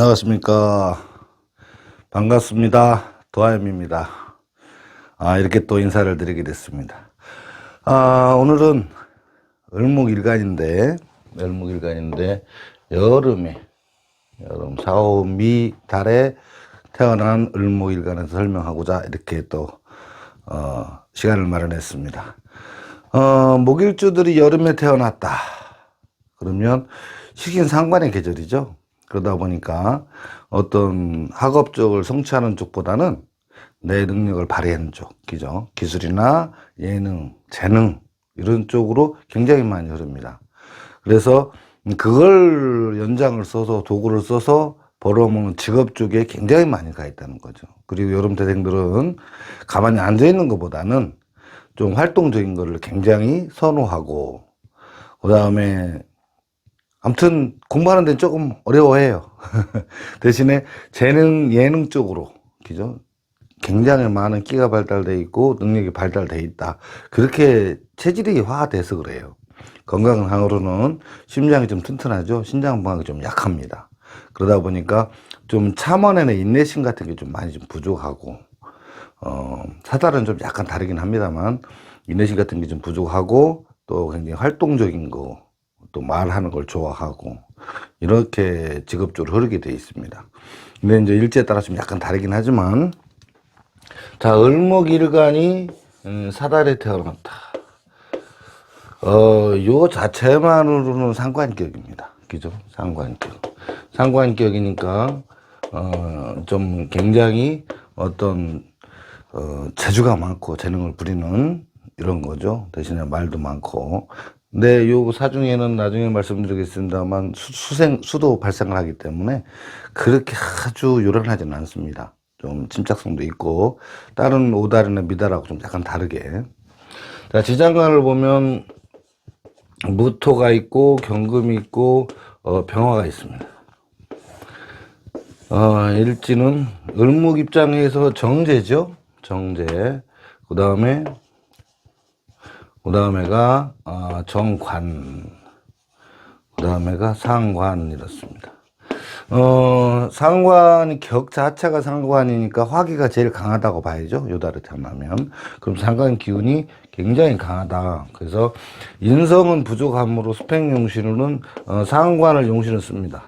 안녕하십니까. 반갑습니다. 도하임입니다. 아, 이렇게 또 인사를 드리게 됐습니다. 아, 오늘은 을목일간인데, 을목일간인데, 여름에, 여름, 4, 5, 미 달에 태어난 을목일간에서 설명하고자 이렇게 또, 어, 시간을 마련했습니다. 어, 목일주들이 여름에 태어났다. 그러면 식인 상관의 계절이죠. 그러다 보니까 어떤 학업 쪽을 성취하는 쪽보다는 내 능력을 발휘하는 쪽, 그죠? 기술이나 예능, 재능, 이런 쪽으로 굉장히 많이 흐릅니다. 그래서 그걸 연장을 써서 도구를 써서 벌어먹는 직업 쪽에 굉장히 많이 가 있다는 거죠. 그리고 여름 대생들은 가만히 앉아 있는 것보다는 좀 활동적인 거를 굉장히 선호하고, 그 다음에 아무튼 공부하는 데는 조금 어려워해요. 대신에 재능, 예능 쪽으로, 그죠? 굉장히 많은 끼가 발달돼 있고 능력이 발달돼 있다. 그렇게 체질이 화돼서 그래요. 건강상으로는 심장이 좀 튼튼하죠. 신장방이 좀 약합니다. 그러다 보니까 좀 참원에는 인내심 같은 게 좀 많이 좀 부족하고, 어, 사달은 좀 약간 다르긴 합니다만, 인내심 같은 게 좀 부족하고, 또 굉장히 활동적인 거, 또 말하는 걸 좋아하고 이렇게 직업적으로 흐르게 돼 있습니다. 근데 이제 일제에 따라 좀 약간 다르긴 하지만 자 을목일간이 음, 사달에 태어났다. 어, 요 자체만으로는 상관격입니다. 그죠? 상관격. 상관격이니까 어, 좀 굉장히 어떤 어, 재주가 많고 재능을 부리는 이런 거죠. 대신에 말도 많고 네, 요 사중에는 나중에 말씀드리겠습니다만 수, 생 수도 발생을 하기 때문에 그렇게 아주 요란하지는 않습니다. 좀 침착성도 있고 다른 오달이나 미달하고 좀 약간 다르게. 자, 지장간을 보면 무토가 있고 경금이 있고 어, 병화가 있습니다. 어, 일지는 을목 입장에서 정제죠. 정제. 그 다음에 그 다음에가 어, 정관, 그 다음에가 상관 이렇습니다. 어, 상관 격 자체가 상관이니까 화기가 제일 강하다고 봐야죠. 요달에 태어나면. 그럼 상관 기운이 굉장히 강하다. 그래서 인성은 부족함으로 스펙 용신으로는 어, 상관을 용신을 씁니다.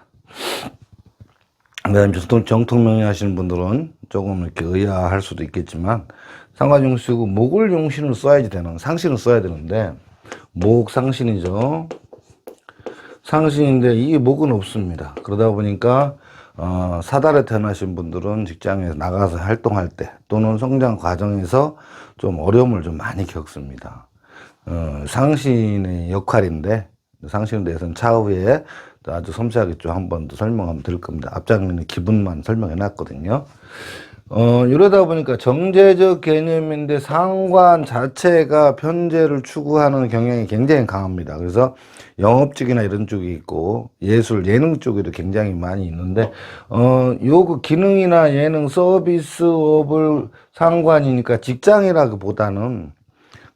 그다음에 정통, 정통명예 하시는 분들은 조금 이렇게 의아할 수도 있겠지만 상관용 쓰고 목을 용신을 써야지 되는 상신을 써야 되는데 목 상신이죠. 상신인데 이 목은 없습니다. 그러다 보니까 어, 사달에 태어나신 분들은 직장에서 나가서 활동할 때 또는 성장 과정에서 좀 어려움을 좀 많이 겪습니다. 어, 상신의 역할인데 상신에 대해서는 차후에 아주 섬세하게 좀 한 번 더 설명하면 될 겁니다. 앞장에는 기분만 설명해 놨거든요. 어, 이러다 보니까 정제적 개념인데 상관 자체가 편제를 추구하는 경향이 굉장히 강합니다. 그래서 영업직이나 이런 쪽이 있고 예술, 예능 쪽에도 굉장히 많이 있는데, 어, 요그 기능이나 예능 서비스업을 상관이니까 직장이라기보다는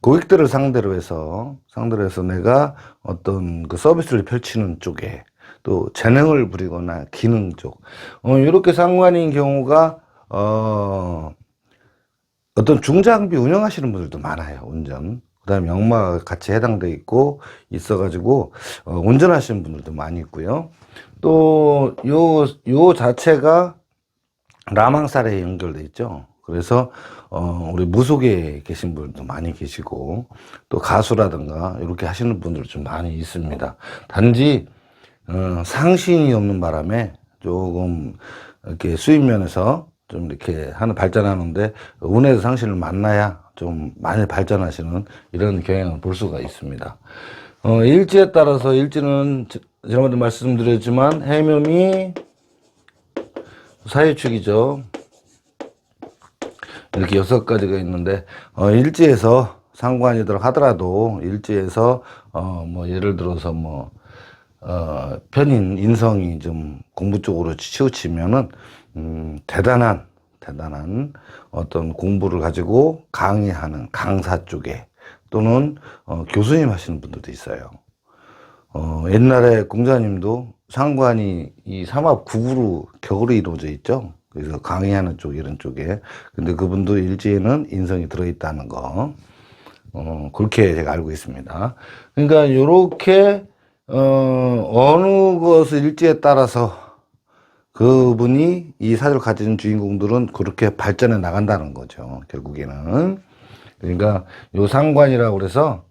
고객들을 상대로 해서, 상대로 해서 내가 어떤 그 서비스를 펼치는 쪽에 또 재능을 부리거나 기능 쪽, 어, 이렇게 상관인 경우가 어, 어떤 중장비 운영하시는 분들도 많아요, 운전. 그 다음에 역마가 같이 해당돼 있고, 있어가지고, 어, 운전하시는 분들도 많이 있고요. 또, 요, 요 자체가 라망살에 연결돼 있죠. 그래서, 어, 우리 무속에 계신 분들도 많이 계시고, 또 가수라든가, 이렇게 하시는 분들 좀 많이 있습니다. 단지, 어, 상신이 없는 바람에 조금, 이렇게 수입 면에서 좀 이렇게 하는 발전하는데 운에서 상신을 만나야 좀 많이 발전하시는 이런 경향을 볼 수가 있습니다. 어, 일지에 따라서 일지는 지난번에 말씀드렸지만 해묘이 사유축이죠. 이렇게 여섯 가지가 있는데 어, 일지에서 상관이들 하더라도 일지에서 어, 뭐 예를 들어서 뭐 어, 편인 인성이 좀 공부 쪽으로 치우치면은 음, 대단한, 대단한 어떤 공부를 가지고 강의하는 강사 쪽에 또는 어, 교수님 하시는 분들도 있어요. 어, 옛날에 공자님도 상관이 이 삼합 국으로 격으로 이루어져 있죠. 그래서 강의하는 쪽 이런 쪽에 근데 그분도 일지에는 인성이 들어있다는 거 어, 그렇게 제가 알고 있습니다. 그러니까 요렇게 어, 어느 것을 일지에 따라서 그분이 이 사주를 가진 주인공들은 그렇게 발전해 나간다는 거죠. 결국에는. 그러니까 요 상관이라고 그래서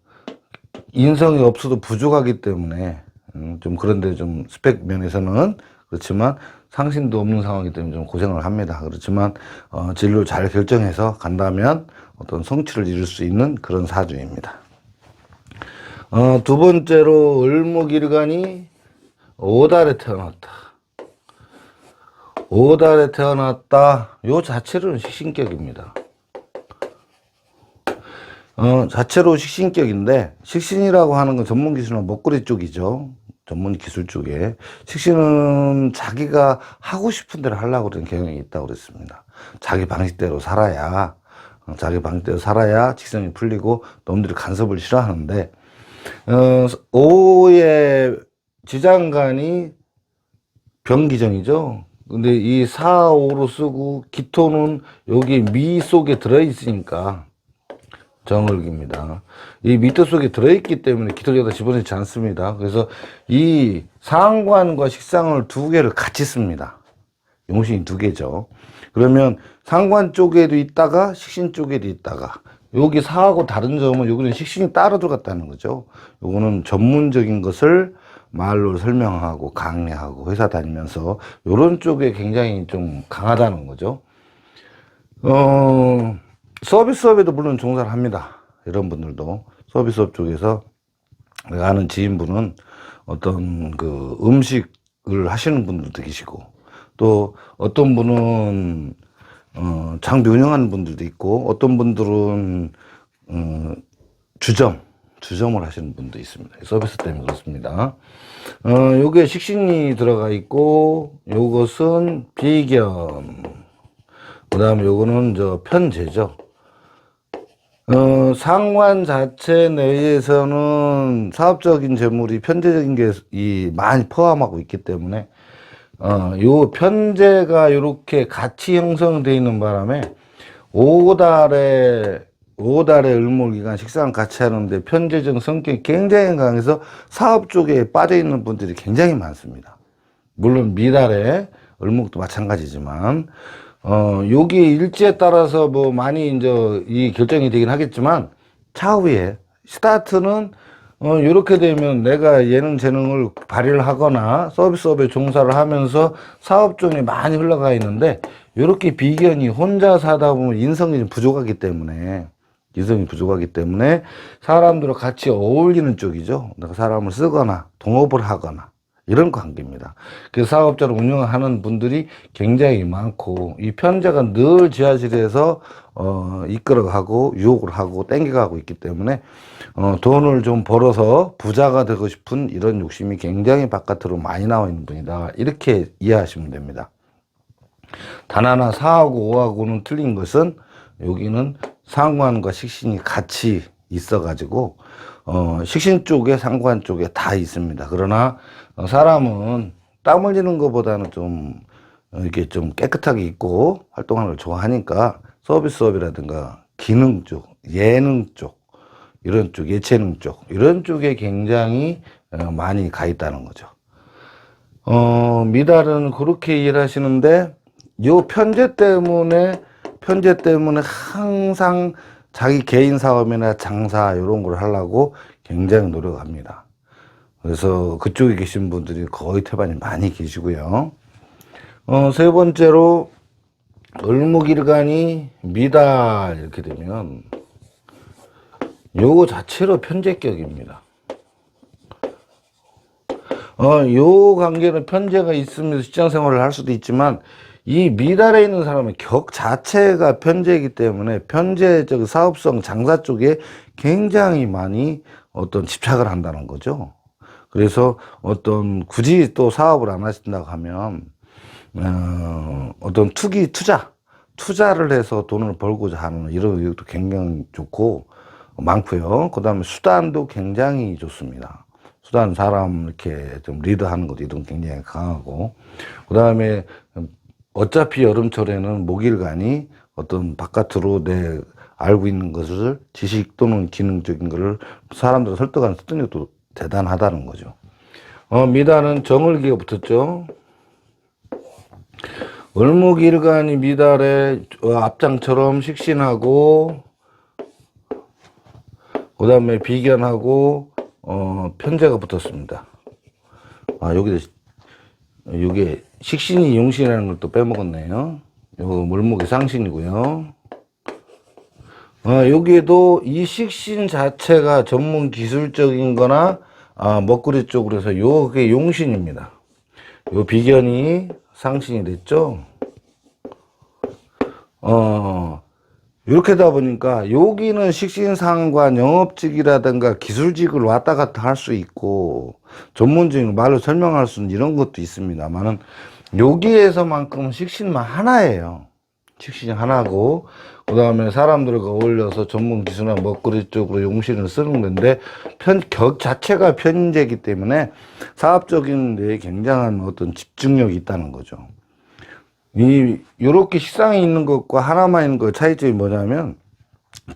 인성이 없어도 부족하기 때문에 음, 좀 그런데 좀 스펙 면에서는 그렇지만 상신도 없는 상황이기 때문에 좀 고생을 합니다. 그렇지만 어, 진로 잘 결정해서 간다면 어떤 성취를 이룰 수 있는 그런 사주입니다. 어, 두 번째로 을목일간이 5달에 태어났다. 5달에 태어났다. 요 자체로는 식신격입니다. 어, 자체로 식신격인데, 식신이라고 하는 건 전문 기술은 먹거리 쪽이죠. 전문 기술 쪽에. 식신은 자기가 하고 싶은 대로 하려고 그러는 경향이 있다고 그랬습니다. 자기 방식대로 살아야, 어, 자기 방식대로 살아야 직성이 풀리고 놈들이 간섭을 싫어하는데, 어, 오의 지장간이 병기정이죠. 근데 이 사오로 쓰고 기토는 여기 미 속에 들어있으니까 정을기입니다. 이 미터 속에 들어있기 때문에 기토를 여기다 집어넣지 않습니다. 그래서 이 상관과 식상을 두 개를 같이 씁니다. 용신이 두 개죠. 그러면 상관 쪽에도 있다가 식신 쪽에도 있다가 여기 사하고 다른 점은 여기는 식신이 따로 들어갔다는 거죠. 요거는 전문적인 것을 말로 설명하고 강의하고 회사 다니면서 요런 쪽에 굉장히 좀 강하다는 거죠. 어, 서비스업에도 물론 종사를 합니다. 이런 분들도 서비스업 쪽에서 내가 아는 지인분은 어떤 그 음식을 하시는 분들도 계시고 또 어떤 분은 어, 장비 운영하는 분들도 있고 어떤 분들은 어, 주점 주점을 하시는 분도 있습니다. 서비스 때문에 그렇습니다. 어, 요게 식신이 들어가 있고 요것은 비견 그 다음에 요거는 저 편제죠. 어, 상관 자체 내에서는 사업적인 재물이 편제적인 게 이 많이 포함하고 있기 때문에 어, 요 편제가 이렇게 같이 형성되어 있는 바람에 5달에 5달에 을목이간 식상 같이 하는데 편제적 성격이 굉장히 강해서 사업 쪽에 빠져 있는 분들이 굉장히 많습니다. 물론 미달에 을목도 마찬가지지만 어, 여기 일지에 따라서 뭐 많이 이제 이 결정이 되긴 하겠지만 차후에 스타트는 어, 이렇게 되면 내가 예능 재능을 발휘를 하거나 서비스업에 종사를 하면서 사업종이 많이 흘러가 있는데 이렇게 비견이 혼자 사다 보면 인성이 좀 부족하기 때문에 인성이 부족하기 때문에 사람들과 같이 어울리는 쪽이죠. 내가 사람을 쓰거나 동업을 하거나 이런 관계입니다. 그 사업자를 운영하는 분들이 굉장히 많고 이 편자가 늘 지하실에서 어, 이끌어가고 유혹을 하고 땡겨가고 있기 때문에 어, 돈을 좀 벌어서 부자가 되고 싶은 이런 욕심이 굉장히 바깥으로 많이 나와 있는 분이다. 이렇게 이해하시면 됩니다. 단 하나 4하고 5하고는 틀린 것은 여기는 상관과 식신이 같이 있어가지고 어, 식신 쪽에 상관 쪽에 다 있습니다. 그러나 어, 사람은 땀 흘리는 것보다는 좀 어, 이렇게 좀 깨끗하게 입고 활동하는 걸 좋아하니까 서비스업이라든가 기능 쪽, 예능 쪽 이런 쪽, 예체능 쪽 이런 쪽에 굉장히 어, 많이 가 있다는 거죠. 어, 미달은 그렇게 일하시는데 요 편제 때문에 편제 때문에 항상 자기 개인 사업이나 장사 이런 걸 하려고 굉장히 노력합니다. 그래서 그쪽에 계신 분들이 거의 태반이 많이 계시고요. 어, 세 번째로 을목일간이 미달 이렇게 되면 요거 자체로 편제격입니다. 어, 요 관계는 편제가 있으면서 직장 생활을 할 수도 있지만 이 미달에 있는 사람은 격 자체가 편제이기 때문에 편제적 사업성 장사 쪽에 굉장히 많이 어떤 집착을 한다는 거죠. 그래서 어떤 굳이 또 사업을 안 하신다고 하면 어, 어떤 투기 투자 투자를 해서 돈을 벌고자 하는 이런 의욕도 굉장히 좋고 많고요. 그 다음에 수단도 굉장히 좋습니다. 수단 사람 이렇게 좀 리드하는 것도 이런 굉장히 강하고 그 다음에 어차피 여름철에는 목일간이 어떤 바깥으로 내 알고 있는 것을 지식 또는 기능적인 것을 사람들을 설득하는 설득력도 대단하다는 거죠. 어, 미달은 정을기가 붙었죠. 을목일간이 미달에 어, 앞장처럼 식신하고 그 다음에 비견하고 어, 편제가 붙었습니다. 아 여기다 이게 식신이 용신이라는 걸 또 빼먹었네요. 요거 물목이 상신이고요. 아, 여기에도 이 식신 자체가 전문 기술적인 거나 아, 먹구리 쪽으로 해서 요게 용신입니다. 요 비견이 상신이 됐죠. 어, 이렇게 하다 보니까 여기는 식신상관 영업직이라든가 기술직을 왔다 갔다 할 수 있고 전문적인 말로 설명할 수 있는 이런 것도 있습니다만은 여기에서만큼 식신만 하나예요. 식신이 하나고 그 다음에 사람들과 어울려서 전문 기술이나 먹거리 쪽으로 용신을 쓰는 건데 편, 격 자체가 편제이기 때문에 사업적인 데에 굉장한 어떤 집중력이 있다는 거죠. 이 요렇게 식상에 있는 것과 하나만 있는 것 차이점이 뭐냐면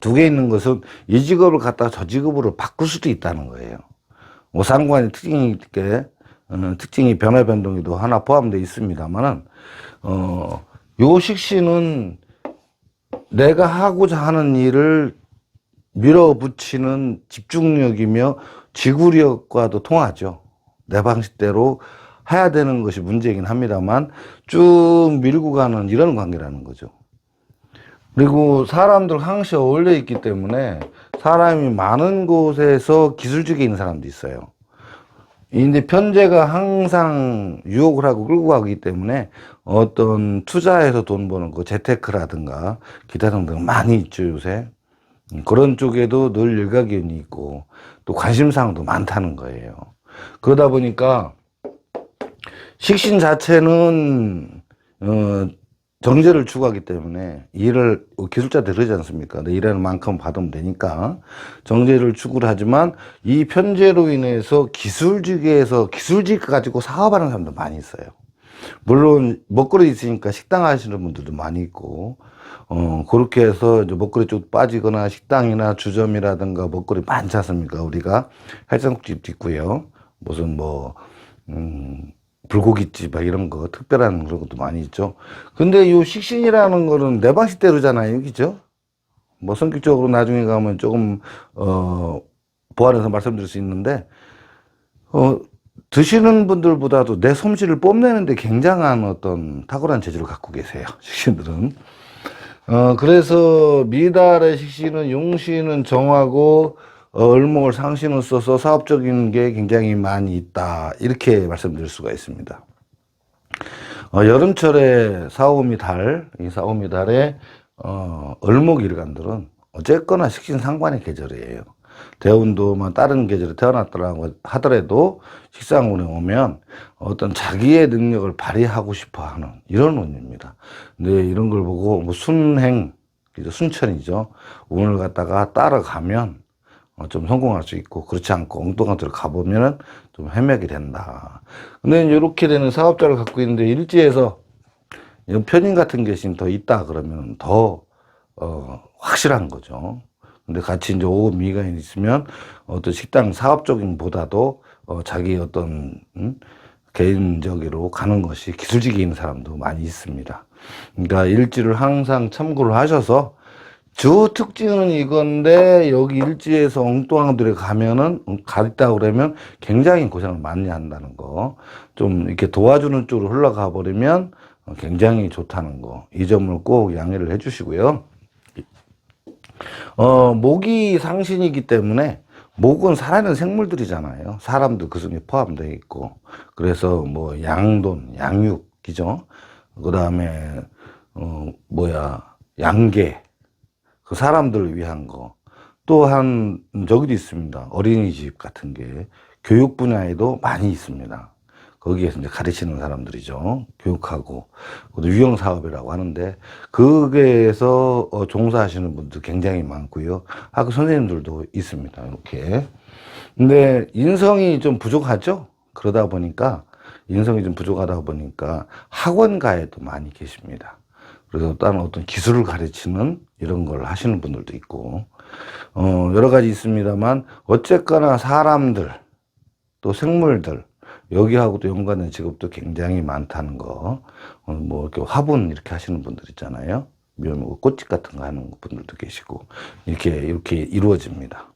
두 개 있는 것은 이 직업을 갖다가 저 직업으로 바꿀 수도 있다는 거예요. 뭐 상관이 특징이 있게 어, 특징이 변화 변동에도 하나 포함되어 있습니다만은 어, 요 식신은 내가 하고자 하는 일을 밀어붙이는 집중력이며 지구력과도 통하죠. 내 방식대로 해야 되는 것이 문제이긴 합니다만 쭉 밀고 가는 이런 관계라는 거죠. 그리고 사람들 항시 어울려 있기 때문에 사람이 많은 곳에서 기술직에 있는 사람도 있어요. 근데 편제가 항상 유혹을 하고 끌고 가기 때문에 어떤 투자해서 돈 버는 거 재테크라든가 기타 등등 많이 있죠 요새 음, 그런 쪽에도 늘 일가견이 있고 또 관심사항도 많다는 거예요 그러다 보니까 식신 자체는 어, 정제를 추구하기 때문에 일을 기술자들 그러지 않습니까? 내 일하는 만큼 받으면 되니까 정제를 추구를 하지만 이 편제로 인해서 기술직에서 기술직 가지고 사업하는 사람도 많이 있어요. 물론 먹거리 있으니까 식당 하시는 분들도 많이 있고 어 그렇게 해서 이제 먹거리 쪽 빠지거나 식당이나 주점이라든가 먹거리 많지 않습니까? 우리가 해장국집도 있고요. 무슨 뭐 음. 불고기집 막 이런 거 특별한 그런 것도 많이 있죠. 근데 요 식신이라는 거는 내 방식대로잖아요, 그죠? 뭐 성격적으로 나중에 가면 조금 어 보완해서 말씀드릴 수 있는데 어 드시는 분들보다도 내 솜씨를 뽐내는데 굉장한 어떤 탁월한 재주를 갖고 계세요, 식신들은. 어 그래서 미달의 식신은 용신은 정하고 어, 을목을 상신을 써서 사업적인 게 굉장히 많이 있다. 이렇게 말씀드릴 수가 있습니다. 어, 여름철에 사오미 달, 이 사오미 달에, 어, 을목 일간들은 어쨌거나 식신상관의 계절이에요. 대운도 뭐 다른 계절에 태어났더라고 하더라도 식상운에 오면 어떤 자기의 능력을 발휘하고 싶어 하는 이런 운입니다. 근데 이런 걸 보고 뭐 순행, 순천이죠. 운을 갖다가 따라가면 어, 좀 성공할 수 있고 그렇지 않고 엉뚱한 데로 가보면은 좀 헤매게 된다. 근데 이렇게 되는 사업자를 갖고 있는데 일지에서 편인 같은 게 지금 더 있다 그러면 더 어, 확실한 거죠. 근데 같이 이제 오급 미간이 있으면 어떤 식당 사업적인 보다도 어, 자기 어떤 음? 개인적으로 가는 것이 기술직에 있는 사람도 많이 있습니다. 그러니까 일지를 항상 참고를 하셔서 주 특징은 이건데 여기 일지에서 엉뚱한 데를 가면은 가있다 그러면 굉장히 고생을 많이 한다는 거. 좀 이렇게 도와주는 쪽으로 흘러가 버리면 굉장히 좋다는 거. 이 점을 꼭 양해를 해 주시고요. 어, 목이 상신이기 때문에 목은 살아있는 생물들이잖아요. 사람도 그 중에 포함되어 있고. 그래서 뭐 양돈, 양육이죠. 그 다음에, 어, 뭐야, 양계. 그 사람들을 위한 거. 또한 저기도 있습니다. 어린이집 같은 게 교육 분야에도 많이 있습니다. 거기에서 이제 가르치는 사람들이죠. 교육하고 유형 사업이라고 하는데 거기에서 어, 종사하시는 분들 굉장히 많고요. 학교 선생님들도 있습니다. 이렇게 근데 인성이 좀 부족하죠? 그러다 보니까 인성이 좀 부족하다 보니까 학원가에도 많이 계십니다. 그래서 다른 어떤 기술을 가르치는 이런 걸 하시는 분들도 있고, 어, 여러 가지 있습니다만, 어쨌거나 사람들, 또 생물들, 여기하고도 연관된 직업도 굉장히 많다는 거, 어, 뭐, 이렇게 화분 이렇게 하시는 분들 있잖아요. 뭐 꽃집 같은 거 하는 분들도 계시고, 이렇게, 이렇게 이루어집니다.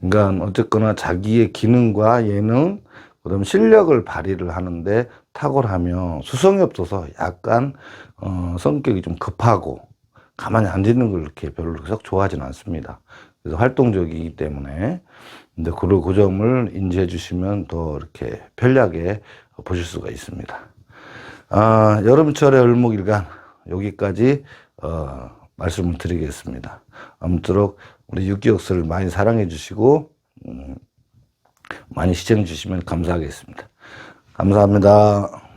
그러니까 어쨌거나 자기의 기능과 예능, 그 다음 실력을 발휘를 하는데 탁월하며 수성이 없어서 약간 어, 성격이 좀 급하고 가만히 앉아 있는 걸 이렇게 별로 썩 좋아하지는 않습니다. 그래서 활동적이기 때문에 근데 그, 그 점을 인지해 주시면 더 이렇게 편리하게 보실 수가 있습니다. 아, 여름철의 을목일간 여기까지 어, 말씀을 드리겠습니다. 아무쪼록 우리 육기역설을 많이 사랑해 주시고 음, 많이 시청해 주시면 감사하겠습니다. 감사합니다.